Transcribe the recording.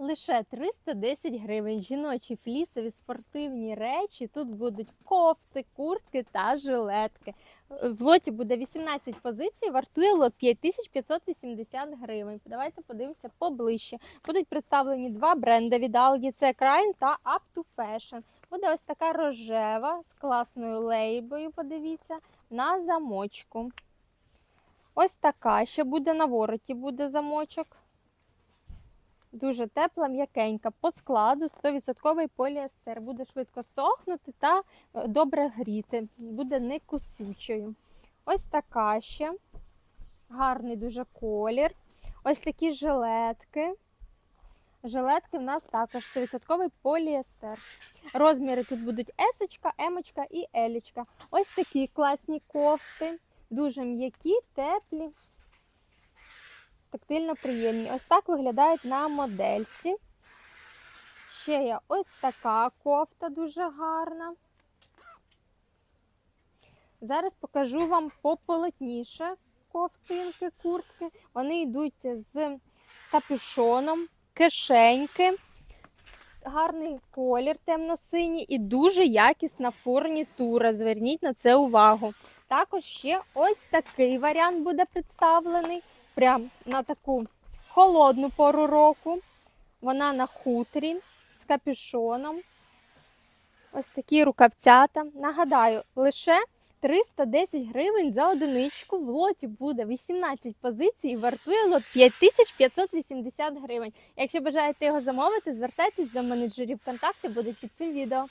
Лише 310 гривень. Жіночі флісові спортивні речі. Тут будуть кофти, куртки та жилетки. Е, В лоті буде 18 позицій, вартує лот 5580 гривень. Давайте подивимося поближче. Будуть представлені два бренди від Aldi. Це Crime та Up to Fashion. Буде ось така рожева з класною лейбою, подивіться, на замочку. Ось така ще буде на вороті, буде замочок. Дуже тепла, м'якенька. По складу 100% поліестер. Буде швидко сохнути та е, добре гріти. Буде не кусючою. Ось така ще. Гарний дуже колір. Ось такі жилетки. Жилетки в нас також 100% поліестер. Розміри тут будуть есочка, емочка і елічка. Ось такі класні кофти. Дуже м'які, теплі тактильно приємні. Ось так виглядають на модельці. Ще є ось така кофта дуже гарна. Зараз покажу вам пополотніше ковтинки, куртки. Вони йдуть з капюшоном, кишеньки. Гарний колір темно-синій і дуже якісна фурнітура. Зверніть на це увагу. Також ще ось такий варіант буде представлений прям на таку холодну пору року. Вона на хутрі з капюшоном. Ось такі рукавцята. Нагадаю, лише 310 гривень за одиничку. В лоті буде 18 позицій і вартує лот 5580 гривень. Якщо бажаєте його замовити, звертайтесь до менеджерів. Контакти будуть під цим відео.